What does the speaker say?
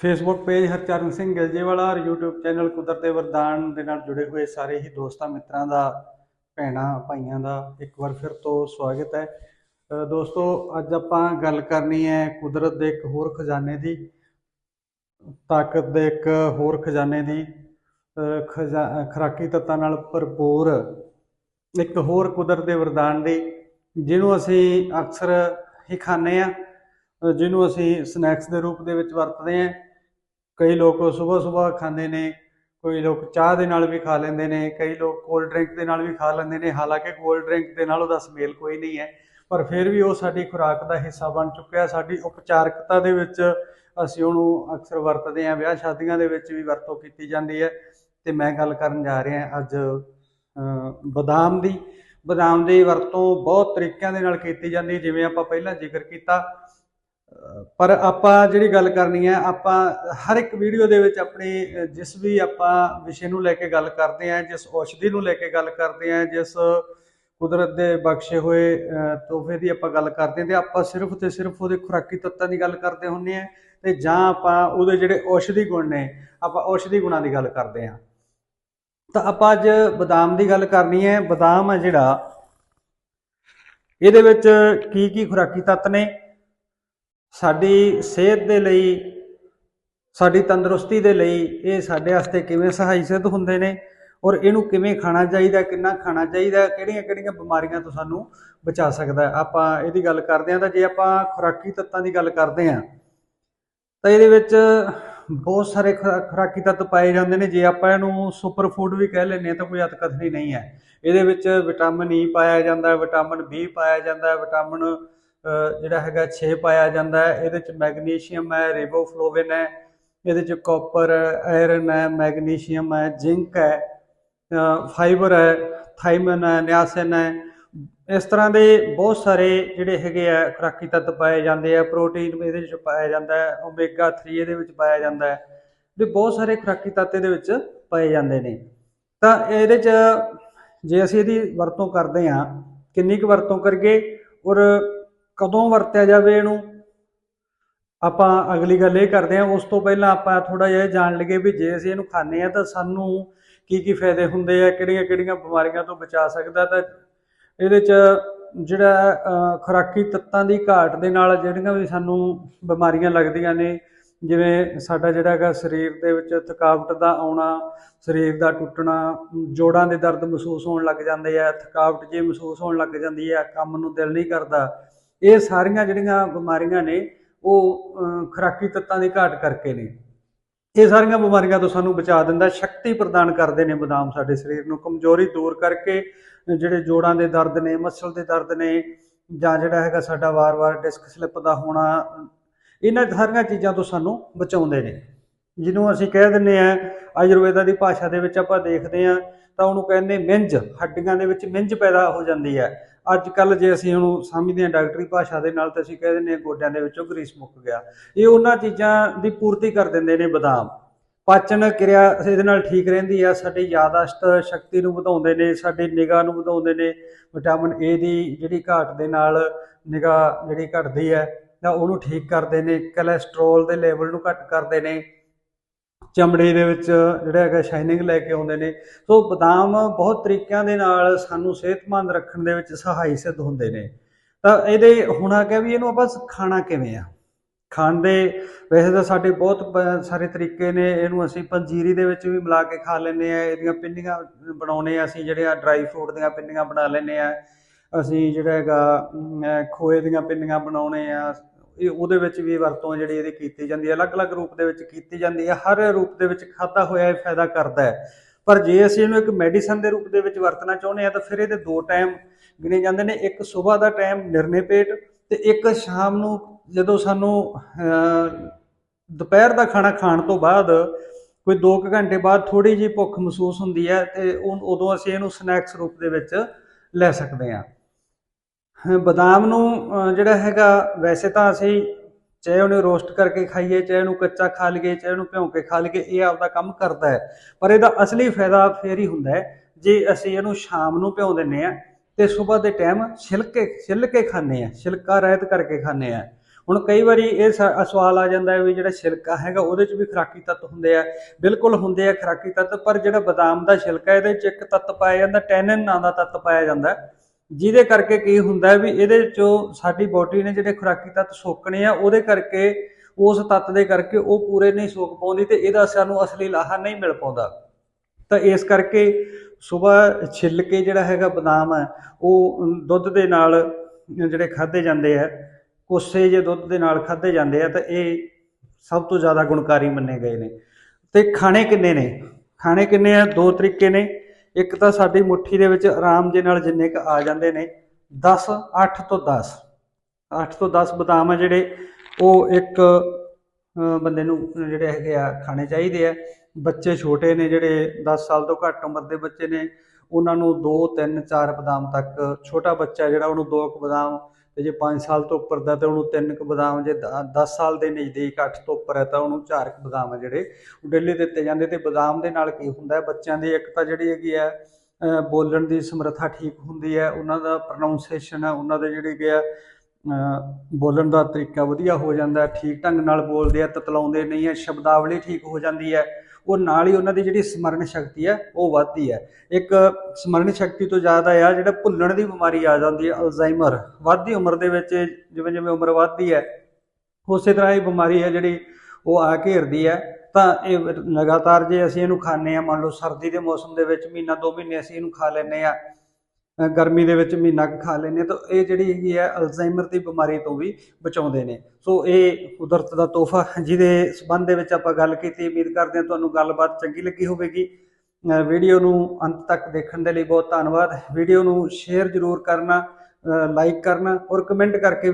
Facebook page Harcharan Singh Giljewala ਔਰ YouTube channel ਕੁਦਰਤ ਦੇ ਵਰਦਾਨ ਦੇ ਨਾਲ ਜੁੜੇ ਹੋਏ ਸਾਰੇ ਹੀ ਦੋਸਤਾਂ ਮਿੱਤਰਾਂ ਦਾ ਭੈਣਾਂ ਭਾਈਆਂ ਦਾ ਇੱਕ ਵਾਰ ਫਿਰ ਤੋਂ ਸਵਾਗਤ ਹੈ। ਦੋਸਤੋ ਅੱਜ ਆਪਾਂ ਗੱਲ ਕਰਨੀ ਹੈ ਕੁਦਰਤ ਦੇ ਇੱਕ ਹੋਰ ਖਜ਼ਾਨੇ ਦੀ ਤਾਕਤ ਦੇ ਇੱਕ ਹੋਰ ਖਜ਼ਾਨੇ ਦੀ ਅ, ਖਜ਼ਾ- ਖੁਰਾਕੀ ਤੱਤਾਂ ਨਾਲ ਭਰਪੂਰ ਇੱਕ ਹੋਰ ਕੁਦਰਤ ਦੇ ਵਰਦਾਨ ਦੀ ਜਿਹਨੂੰ ਅਸੀਂ ਅਕਸਰ ਹੀ ਖਾਂਦੇ ਆ ਜਿਹਨੂੰ ਅਸੀਂ ਸਨੈਕਸ ਦੇ ਰੂਪ ਦੇ ਵਿੱਚ ਵਰਤਦੇ ਆ ਕਈ ਲੋਕ ਸਵੇਰ ਸਵੇਰ ਖਾਂਦੇ ਨੇ, ਕੋਈ ਲੋਕ ਚਾਹ ਦੇ ਨਾਲ ਵੀ ਖਾ ਲੈਂਦੇ ਨੇ, ਕਈ ਲੋਕ ਕੋਲਡ ਡਰਿੰਕ ਦੇ ਨਾਲ ਵੀ ਖਾ ਲੈਂਦੇ ਨੇ, ਹਾਲਾਂਕਿ ਕੋਲਡ ਡਰਿੰਕ ਦੇ ਨਾਲ ਉਹਦਾ ਸਮੇਲ ਕੋਈ ਨਹੀਂ ਹੈ, ਪਰ ਫਿਰ ਵੀ ਉਹ ਸਾਡੀ ਖੁਰਾਕ ਦਾ ਹਿੱਸਾ ਬਣ ਚੁੱਕਿਆ, ਸਾਡੀ ਉਪਚਾਰਕਤਾ ਦੇ ਵਿੱਚ ਅਸੀਂ ਉਹਨੂੰ ਅਕਸਰ ਵਰਤਦੇ ਹਾਂ, ਵਿਆਹ ਸ਼ਾਦੀਆਂ ਦੇ ਵਿੱਚ ਵੀ ਵਰਤੋਂ ਕੀਤੀ ਜਾਂਦੀ ਹੈ, ਤੇ ਮੈਂ ਗੱਲ ਕਰਨ ਜਾ ਰਿਹਾ ਅੱਜ ਬਦਾਮ ਦੀ ਬਦਾਮ ਦੀ ਵਰਤੋਂ ਬਹੁਤ ਤਰੀਕਿਆਂ ਦੇ ਨਾਲ ਕੀਤੀ ਜਾਂਦੀ ਜਿਵੇਂ ਆਪਾਂ ਪਹਿਲਾਂ ਜ਼ਿਕਰ ਕੀਤਾ ਪਰ ਆਪਾਂ ਜਿਹੜੀ ਗੱਲ ਕਰਨੀ ਹੈ, ਆਪਾਂ ਹਰ ਇੱਕ ਵੀਡੀਓ ਦੇ ਵਿੱਚ ਆਪਣੀ ਜਿਸ ਵੀ ਆਪਾਂ ਵਿਸ਼ੇ ਨੂੰ ਲੈ ਕੇ ਗੱਲ ਕਰਦੇ ਹਾਂ, ਜਿਸ ਔਸ਼ਧੀ ਨੂੰ ਲੈ ਕੇ ਗੱਲ ਕਰਦੇ ਹਾਂ, ਜਿਸ ਕੁਦਰਤ ਦੇ ਬਖਸ਼ੇ ਹੋਏ ਤੋਹਫੇ ਦੀ ਆਪਾਂ ਗੱਲ ਕਰਦੇ ਹਾਂ ਤੇ ਆਪਾਂ ਸਿਰਫ ਤੇ ਸਿਰਫ ਉਹਦੇ ਖੁਰਾਕੀ ਤੱਤਾਂ ਦੀ ਗੱਲ ਕਰਦੇ ਹੁੰਦੇ ਹਾਂ ਤੇ ਜਾਂ ਆਪਾਂ ਉਹਦੇ ਜਿਹੜੇ ਔਸ਼ਧੀ ਗੁਣ ਨੇ, ਆਪਾਂ ਔਸ਼ਧੀ ਗੁਣਾਂ ਦੀ ਗੱਲ ਕਰਦੇ ਹਾਂ। ਤਾਂ ਆਪਾਂ ਅੱਜ ਬਦਾਮ ਦੀ ਗੱਲ ਕਰਨੀ ਹੈ। ਬਦਾਮ ਹੈ ਜਿਹੜਾ, ਇਹਦੇ ਵਿੱਚ ਕੀ ਕੀ ਖੁਰਾਕੀ ਤੱਤ ਨੇ? ਸਾਡੀ ਸਿਹਤ ਦੇ ਲਈ, ਸਾਡੀ ਤੰਦਰੁਸਤੀ ਦੇ ਲਈ ਇਹ ਸਾਡੇ ਵਾਸਤੇ ਕਿਵੇਂ ਸਹਾਈ ਸਿੱਧ ਹੁੰਦੇ ਨੇ ਔਰ ਇਹਨੂੰ ਕਿਵੇਂ ਖਾਣਾ ਚਾਹੀਦਾ, ਕਿੰਨਾ ਖਾਣਾ ਚਾਹੀਦਾ, ਕਿਹੜੀਆਂ ਕਿਹੜੀਆਂ ਬਿਮਾਰੀਆਂ ਤੋਂ ਸਾਨੂੰ ਬਚਾ ਸਕਦਾ ਆਪਾਂ ਇਹਦੀ ਗੱਲ ਕਰਦੇ ਹਾਂ ਤਾਂ ਜੇ ਆਪਾਂ ਖੁਰਾਕੀ ਤੱਤਾਂ ਦੀ ਗੱਲ ਕਰਦੇ ਹਾਂ, ਤਾਂ ਇਹਦੇ ਵਿੱਚ ਬਹੁਤ ਸਾਰੇ ਖੁਰਾ- ਖੁਰਾਕੀ ਤੱਤ ਪਾਏ ਜਾਂਦੇ ਨੇ। ਜੇ ਆਪਾਂ ਇਹਨੂੰ ਸੁਪਰ ਫੂਡ ਵੀ ਕਹਿ ਲੈਂਦੇ ਹਾਂ ਤਾਂ ਕੋਈ ਅਤਕਥਨੀ ਨਹੀਂ ਹੈ। ਇਹਦੇ ਵਿੱਚ ਵਿਟਾਮਿਨ ਈ e ਪਾਇਆ ਜਾਂਦਾ ਹੈ ਵਿਟਾਮਿਨ ਬੀ ਪਾਇਆ ਜਾਂਦਾ ਹੈ ਵਿਟਾਮਿਨ ਜਿਹੜਾ ਹੈਗਾ 6 ਪਾਇਆ ਜਾਂਦਾ ਹੈ। ਇਹਦੇ ਚ ਮੈਗਨੀਸ਼ੀਅਮ ਹੈ ਰਿਬੋਫਲੋਵਿਨ ਹੈ, ਇਹਦੇ ਚ ਕਾਪਰ ਆਇਰਨ ਹੈ ਮੈਗਨੀਸ਼ੀਅਮ ਹੈ ਜ਼ਿੰਕ ਹੈ ਫਾਈਬਰ ਹੈ ਥਾਈਮਨ ਹੈ ਨਿਆਸਿਨ ਹੈ। ਇਸ ਤਰ੍ਹਾਂ ਦੇ ਬਹੁਤ ਸਾਰੇ ਜਿਹੜੇ ਹੈਗੇ ਆ ਖੁਰਾਕੀ ਤੱਤ ਪਾਏ ਜਾਂਦੇ ਆ। ਪ੍ਰੋਟੀਨ ਇਹਦੇ ਵਿੱਚ ਪਾਇਆ ਜਾਂਦਾ ਹੈ ਓਮੇਗਾ 3 ਇਹਦੇ ਵਿੱਚ ਪਾਇਆ ਜਾਂਦਾ ਹੈ। ਤੇ ਬਹੁਤ ਸਾਰੇ ਖੁਰਾਕੀ ਤੱਤ ਇਹਦੇ ਵਿੱਚ ਪਾਏ ਜਾਂਦੇ ਨੇ। ਤਾਂ ਇਹਦੇ ਚ ਜੇ ਅਸੀਂ ਇਹਦੀ ਵਰਤੋਂ ਕਰਦੇ ਹਾਂ, ਕਿੰਨੀ ਕੁ ਵਰਤੋਂ ਕਰੀਏ ਔਰ ਕਦੋਂ ਵਰਤਿਆ ਜਾਵੇ ਇਹਨੂੰ? ਆਪਾਂ ਅਗਲੀ ਗੱਲ ਇਹ ਕਰਦੇ ਹਾਂ, ਉਸ ਤੋਂ ਪਹਿਲਾਂ ਆਪਾਂ ਥੋੜਾ ਜਿਹਾ ਇਹ ਜਾਣ ਲਈਏ ਵੀ ਜੇ ਅਸੀਂ ਇਹਨੂੰ ਖਾਂਦੇ ਆ ਤਾਂ ਸਾਨੂੰ ਕੀ ਕੀ ਫਾਇਦੇ ਹੁੰਦੇ ਆ, ਕਿਹੜੀਆਂ ਕਿਹੜੀਆਂ ਬਿਮਾਰੀਆਂ ਤੋਂ ਬਚਾ ਸਕਦਾ ਤਾਂ ਇਹਦੇ ਚ ਜਿਹੜਾ ਖੁਰਾਕੀ ਤੱਤਾਂ ਦੀ ਘਾਟ ਦੇ ਨਾਲ ਜਿਹੜੀਆਂ ਵੀ ਸਾਨੂੰ ਬਿਮਾਰੀਆਂ ਲੱਗਦੀਆਂ ਨੇ, ਜਿਵੇਂ ਸਾਡਾ ਜਿਹੜਾ ਹੈਗਾ ਸਰੀਰ ਦੇ ਵਿੱਚ ਥਕਾਵਟ ਦਾ ਆਉਣਾ, ਸਰੀਰ ਦਾ ਟੁੱਟਣਾ, ਜੋੜਾਂ ਦੇ ਦਰਦ ਮਹਿਸੂਸ ਹੋਣ ਲੱਗ ਜਾਂਦੇ ਆ, ਥਕਾਵਟ ਜੇ ਮਹਿਸੂਸ ਹੋਣ ਲੱਗ ਜਾਂਦੀ ਹੈ ਕੰਮ ਨੂੰ ਦਿਲ ਨਹੀਂ ਕਰਦਾ ਇਹ ਸਾਰੀਆਂ ਜਿਹੜੀਆਂ ਬਿਮਾਰੀਆਂ ਨੇ ਉਹ ਅ, ਖੁਰਾਕੀ ਤੱਤਾਂ ਦੀ ਘਾਟ ਕਰਕੇ ਨੇ। ਇਹ ਸਾਰੀਆਂ ਬਿਮਾਰੀਆਂ ਤੋਂ ਸਾਨੂੰ ਬਚਾ ਦਿੰਦਾ ਸ਼ਕਤੀ ਪ੍ਰਦਾਨ ਕਰਦੇ ਨੇ ਬਦਾਮ ਸਾਡੇ ਸਰੀਰ ਨੂੰ। ਕਮਜ਼ੋਰੀ ਦੂਰ ਕਰਕੇ ਜਿਹੜੇ ਜੋੜਾਂ ਦੇ ਦਰਦ ਨੇ ਮਸਲ ਦੇ ਦਰਦ ਨੇ ਜਾਂ ਜਿਹੜਾ ਹੈਗਾ ਸਾਡਾ ਵਾਰ-ਵਾਰ ਡਿਸਕ ਸਲਿੱਪ ਦਾ ਹੋਣਾ ਇਹਨਾਂ ਸਾਰੀਆਂ ਚੀਜ਼ਾਂ ਤੋਂ ਸਾਨੂੰ ਬਚਾਉਂਦੇ ਨੇ। ਜਿਹਨੂੰ ਅਸੀਂ ਕਹਿ ਦਿੰਦੇ ਆ ਆਯੁਰਵੇਦਾ ਦੀ ਭਾਸ਼ਾ ਦੇ ਵਿੱਚ ਆਪਾਂ ਦੇਖਦੇ ਆ ਤਾਂ ਉਹਨੂੰ ਕਹਿੰਦੇ ਮਿੰਜ। ਹੱਡੀਆਂ ਦੇ ਵਿੱਚ ਮਿੰਜ ਪੈਦਾ ਹੋ ਜਾਂਦੀ ਹੈ। ਅੱਜ ਕੱਲ ਜੇ ਅਸੀਂ ਉਹਨੂੰ ਸਮਝਦੇ ਹਾਂ ਡਾਕਟਰੀ ਭਾਸ਼ਾ ਦੇ ਨਾਲ ਤਾਂ ਅਸੀਂ ਕਹਿ ਦਿੰਦੇ ਹਾਂ ਗੋਡਿਆਂ ਦੇ ਵਿੱਚੋਂ ਗਰੀਸ ਮੁੱਕ ਗਿਆ। ਇਹ ਉਹਨਾਂ ਚੀਜ਼ਾਂ ਦੀ ਪੂਰਤੀ ਕਰ ਦਿੰਦੇ ਨੇ ਬਦਾਮ। ਪਾਚਨ ਕਿਰਿਆ ਇਹਦੇ ਨਾਲ ਠੀਕ ਰਹਿੰਦੀ ਆ, ਸਾਡੀ ਯਾਦਾਸ਼ਤ ਸ਼ਕਤੀ ਨੂੰ ਵਧਾਉਂਦੇ ਨੇ, ਸਾਡੀ ਨਿਗਾਹ ਨੂੰ ਵਧਾਉਂਦੇ ਨੇ। ਵਿਟਾਮਿਨ ਏ ਦੀ ਜਿਹੜੀ ਘਾਟ ਦੇ ਨਾਲ ਨਿਗਾਹ ਜਿਹੜੀ ਘਟਦੀ ਹੈ, ਤਾਂ ਉਹਨੂੰ ਠੀਕ ਕਰਦੇ ਨੇ ਕੋਲੇਸਟ੍ਰੋਲ ਦੇ ਲੈਵਲ ਨੂੰ ਘੱਟ ਕਰਦੇ ਨੇ। ਚਮੜੀ ਦੇ ਵਿੱਚ ਜਿਹੜਾ ਹੈਗਾ ਸ਼ਾਈਨਿੰਗ ਲੈ ਕੇ ਆਉਂਦੇ ਨੇ। ਸੋ ਬਦਾਮ ਬਹੁਤ ਤਰੀਕਿਆਂ ਦੇ ਨਾਲ ਸਾਨੂੰ ਸਿਹਤਮੰਦ ਰੱਖਣ ਦੇ ਵਿੱਚ ਸਹਾਈ ਸਿੱਧ ਹੁੰਦੇ ਨੇ। ਤਾਂ ਇਹਦੇ ਹੋਣਾ ਕਿ ਵੀ ਇਹਨੂੰ ਆਪਾਂ ਖਾਣਾ ਕਿਵੇਂ ਆ? ਖਾਣ ਦੇ ਵੈਸੇ ਤਾਂ ਸਾਡੇ ਬਹੁਤ ਸਾਰੇ ਤਰੀਕੇ ਨੇ, ਇਹਨੂੰ ਅਸੀਂ ਪੰਜੀਰੀ ਦੇ ਵਿੱਚ ਵੀ ਮਿਲਾ ਕੇ ਖਾ ਲੈਂਦੇ ਆ। ਇਹਦੀਆਂ ਪਿੰਨੀਆਂ ਬਣਾਉਨੇ ਆ ਅਸੀਂ ਜਿਹੜੇ ਆ ਡਰਾਈ ਫਰੂਟ ਦੀਆਂ ਪਿੰਨੀਆਂ ਬਣਾ ਲੈਂਦੇ ਆ। ਅਸੀਂ ਜਿਹੜਾ ਹੈਗਾ ਖੋਏ ਦੀਆਂ ਪਿੰਨੀਆਂ ਬਣਾਉਨੇ ਆ। ਇਹ ਉਹਦੇ ਵਿੱਚ ਵੀ ਵਰਤੋਂ ਜਿਹੜੀ ਇਹਦੀ ਕੀਤੀ ਜਾਂਦੀ ਹੈ ਅਲੱਗ-ਅਲੱਗ ਰੂਪ ਦੇ ਵਿੱਚ ਕੀਤੀ ਜਾਂਦੀ ਹੈ ਹਰ ਰੂਪ ਦੇ ਵਿੱਚ ਖਾਧਾ ਹੋਇਆ ਇਹ ਫਾਇਦਾ ਕਰਦਾ ਹੈ। ਪਰ ਜੇ ਅਸੀਂ ਇਹਨੂੰ ਇੱਕ ਮੈਡੀਸਨ ਦੇ ਰੂਪ ਦੇ ਵਿੱਚ ਵਰਤਣਾ ਚਾਹੁੰਦੇ ਆ ਤਾਂ ਫਿਰ ਇਹਦੇ ਦੋ ਟਾਈਮ ਗਿਣੇ ਜਾਂਦੇ ਨੇ ਇੱਕ ਸਵੇਰ ਦਾ ਟਾਈਮ ਨਿਰਨੇ ਪੇਟ ਤੇ ਇੱਕ ਸ਼ਾਮ ਨੂੰ ਜਦੋਂ ਸਾਨੂੰ ਦੁਪਹਿਰ ਦਾ ਖਾਣਾ ਖਾਣ ਤੋਂ ਬਾਅਦ ਕੋਈ 2 ਘੰਟੇ ਬਾਅਦ ਥੋੜੀ ਜਿਹੀ ਭੁੱਖ ਮਹਿਸੂਸ ਹੁੰਦੀ ਹੈ ਤੇ ਉਹ- ਉਦੋਂ ਅਸੀਂ ਇਹਨੂੰ ਸਨੈਕਸ ਰੂਪ ਦੇ ਵਿੱਚ ਲੈ ਸਕਦੇ ਹਾਂ, ਬਦਾਮ ਨੂੰ ਜਿਹੜਾ ਹੈਗਾ, ਵੈਸੇ ਤਾਂ ਅਸੀਂ ਚਾਹੇ ਉਹਨੂੰ ਰੋਸਟ ਕਰਕੇ ਖਾਈਏ, ਚਾਹੇ ਉਹਨੂੰ ਕੱਚਾ ਖਾ ਲਈਏ, ਚਾਹੇ ਉਹਨੂੰ ਭਿਉਂ ਕੇ ਖਾ ਲਈਏ, ਇਹ ਆਪਦਾ ਕੰਮ ਕਰਦਾ ਹੈ। ਪਰ ਇਹਦਾ ਅਸਲੀ ਫਾਇਦਾ ਫੇਰ ਹੀ ਹੁੰਦਾ ਹੈ, ਜੇ ਅਸੀਂ ਇਹਨੂੰ ਸ਼ਾਮ ਨੂੰ ਭਿਉਂ ਦਿੰਨੇ ਆ ਤੇ ਸਵੇਰ ਦੇ ਟਾਈਮ ਛਿਲਕੇ ਛਿੱਲ ਕੇ ਖਾਂਦੇ ਆ ਛਿਲਕਾ ਰਹਿਤ ਕਰਕੇ ਖਾਂਦੇ ਆ ਹੁਣ ਕਈ ਵਾਰੀ ਇਹ ਸਵਾਲ ਆ ਜਾਂਦਾ ਹੈ ਵੀ ਜਿਹੜਾ ਛਿਲਕਾ ਹੈਗਾ, ਉਹਦੇ 'ਚ ਵੀ ਖੁਰਾਕੀ ਤੱਤ ਹੁੰਦੇ ਆ। ਬਿਲਕੁਲ ਹੁੰਦੇ ਆ ਖੁਰਾਕੀ ਤੱਤ, ਪਰ ਜਿਹੜਾ ਬਦਾਮ ਦਾ ਛਿਲਕਾ, ਇਹਦੇ 'ਚ ਇੱਕ ਤੱਤ ਪਾਇਆ ਜਾਂਦਾ, ਟੈਨਿਨ ਨਾਂ ਦਾ ਤੱਤ ਪਾਇਆ ਜਾਂਦਾ। ਜਿਹਦੇ ਕਰਕੇ ਕੀ ਹੁੰਦਾ ਵੀ ਇਹਦੇ 'ਚੋਂ ਸਾਡੀ ਬੋਡੀ ਨੇ ਜਿਹੜੇ ਖੁਰਾਕੀ ਤੱਤ ਸੋਕਣੇ ਆ, ਉਹਦੇ ਕਰਕੇ, ਉਸ ਤੱਤ ਦੇ ਕਰਕੇ ਉਹ ਪੂਰੇ ਨਹੀਂ ਸੋਕ ਪਾਉਂਦੀ ਤੇ ਇਹਦਾ ਸਾਨੂੰ ਅਸਲੀ ਲਾਹਾ ਨਹੀਂ ਮਿਲ ਪਾਉਂਦਾ। ਤਾਂ ਇਸ ਕਰਕੇ ਸਵੇਰ ਛਿੱਲ ਕੇ ਜਿਹੜਾ ਹੈਗਾ ਬਦਾਮ ਹੈ ਉਹ ਦੁੱਧ ਦੇ ਨਾਲ ਜਿਹੜੇ ਖਾਦੇ ਜਾਂਦੇ ਆ, ਕੋਸੇ ਜੇ ਦੁੱਧ ਦੇ ਨਾਲ ਖਾਦੇ ਜਾਂਦੇ ਆ, ਤਾਂ ਇਹ ਸਭ ਤੋਂ ਜ਼ਿਆਦਾ ਗੁਣਕਾਰੀ ਮੰਨੇ ਗਏ ਨੇ। ਤੇ ਖਾਣੇ ਕਿੰਨੇ ਨੇ? ਖਾਣੇ ਕਿੰਨੇ ਆ? ਦੋ ਤਰੀਕੇ ਨੇ। ਇੱਕ ਤਾਂ ਸਾਡੀ ਮੁੱਠੀ ਦੇ ਵਿੱਚ ਆਰਾਮ ਦੇ ਨਾਲ ਜਿੰਨੇ ਕ ਆ ਜਾਂਦੇ ਨੇ 10 8 ਤੋਂ 10 8 ਤੋਂ 10 ਬਦਾਮ ਆ ਜਿਹੜੇ, ਉਹ ਇੱਕ ਬੰਦੇ ਨੂੰ ਜਿਹੜੇ ਹੈਗੇ ਆ, ਖਾਣੇ ਚਾਹੀਦੇ ਆ। ਬੱਚੇ ਛੋਟੇ ਨੇ ਜਿਹੜੇ 10 ਸਾਲ ਤੋਂ ਘੱਟ ਉਮਰ ਦੇ ਬੱਚੇ ਨੇ, ਉਹਨਾਂ ਨੂੰ 2 3 4 ਬਦਾਮ ਤੱਕ। ਛੋਟਾ ਬੱਚਾ ਜਿਹੜਾ, ਉਹਨੂੰ 2 ਕੁ ਬਦਾਮ ਤੇ ਜੇ 5 ਸਾਲ ਤੋਂ ਉੱਪਰ ਦਾ, ਤੇ ਉਹਨੂੰ 3 ਕੁ ਬਦਾਮ, ਜੇ 10 ਸਾਲ ਦੇ ਨਜ਼ਦੀਕ 8 ਤੋਂ ਉੱਪਰ ਹੈ, ਤਾਂ ਉਹਨੂੰ 4 ਕੁ ਬਦਾਮ ਹੈ ਜਿਹੜੇ, ਉਹ ਡੇਲੀ ਦਿੱਤੇ ਜਾਂਦੇ। ਤੇ ਬਦਾਮ ਦੇ ਨਾਲ ਕੀ ਹੁੰਦਾ ਬੱਚਿਆਂ ਦੀ ਇੱਕ ਤਾਂ ਜਿਹੜੀ ਹੈਗੀ ਹੈ ਬੋਲਣ ਦੀ ਸਮਰੱਥਾ ਠੀਕ ਹੁੰਦੀ ਹੈ, ਉਹਨਾਂ ਦਾ ਪ੍ਰੋਨਾਂਸੀਏਸ਼ਨ ਹੈ, ਉਹਨਾਂ ਦੇ ਜਿਹੜੇ ਹੈਗੇ ਆ ਬੋਲਣ ਦਾ ਤਰੀਕਾ ਵਧੀਆ ਹੋ ਜਾਂਦਾ ਠੀਕ ਢੰਗ ਨਾਲ ਬੋਲਦੇ ਆ, ਤਤਲਾਉਂਦੇ ਨਹੀਂ ਹੈ, ਸ਼ਬਦਾਵਲੀ ਠੀਕ ਹੋ ਜਾਂਦੀ ਹੈ। ਉਹ ਨਾਲ ਹੀ ਉਹਨਾਂ ਦੀ ਜਿਹੜੀ ਸਮਰਨ ਸ਼ਕਤੀ ਹੈ, ਉਹ ਵੱਧਦੀ ਹੈ। ਇੱਕ ਸਮਰਨ ਸ਼ਕਤੀ ਤੋਂ ਜ਼ਿਆਦਾ ਆ, ਜਿਹੜਾ ਭੁੱਲਣ ਦੀ ਬਿਮਾਰੀ ਆ ਜਾਂਦੀ ਹੈ, ਅਲਜ਼ਾਈਮਰ। ਵੱਧਦੀ ਉਮਰ ਦੇ ਵਿੱਚ ਜਿਵੇਂ ਜਿਵੇਂ ਉਮਰ ਵੱਧਦੀ ਹੈ, ਉਸੇ ਤਰ੍ਹਾਂ ਇਹ ਬਿਮਾਰੀ ਹੈ ਜਿਹੜੀ, ਉਹ ਆ ਘੇਰਦੀ ਹੈ। ਤਾਂ ਇਹ ਲਗਾਤਾਰ ਜੇ ਅਸੀਂ ਇਹਨੂੰ ਖਾਂਦੇ ਆ ਮੰਨ ਲਓ ਸਰਦੀ ਦੇ ਮੌਸਮ ਦੇ ਵਿੱਚ ਮਹੀਨਾ, ਦੋ ਮਹੀਨੇ ਅਸੀਂ ਇਹਨੂੰ ਖਾ ਲੈਂਦੇ ਆ ਗਰਮੀ ਦੇ ਵਿੱਚ ਮਹੀਨਾ ਕੁ ਖਾ ਲੈਂਦੇ ਹਾਂ ਤਾਂ ਇਹ ਜਿਹੜੀ ਹੈਗੀ ਹੈ ਅਲਜ਼ਾਈਮਰ ਦੀ ਬਿਮਾਰੀ ਤੋਂ ਵੀ ਬਚਾਉਂਦੇ ਨੇ। ਸੋ ਇਹ ਕੁਦਰਤ ਦਾ ਤੋਹਫਾ ਜਿਹਦੇ ਸਬੰਧ ਦੇ ਵਿੱਚ ਆਪਾਂ ਗੱਲ ਕੀਤੀ, ਉਮੀਦ ਕਰਦੇ ਹਾਂ ਤੁਹਾਨੂੰ ਗੱਲਬਾਤ ਚੰਗੀ ਲੱਗੀ ਹੋਵੇਗੀ। ਵੀਡੀਓ ਨੂੰ ਅੰਤ ਤੱਕ ਦੇਖਣ ਦੇ ਲਈ ਬਹੁਤ ਧੰਨਵਾਦ। ਵੀਡੀਓ ਨੂੰ ਸ਼ੇਅਰ ਜ਼ਰੂਰ ਕਰਨਾ ਲਾਈਕ ਕਰਨਾ ਔਰ ਕਮੈਂਟ ਕਰਕੇ ਵੀ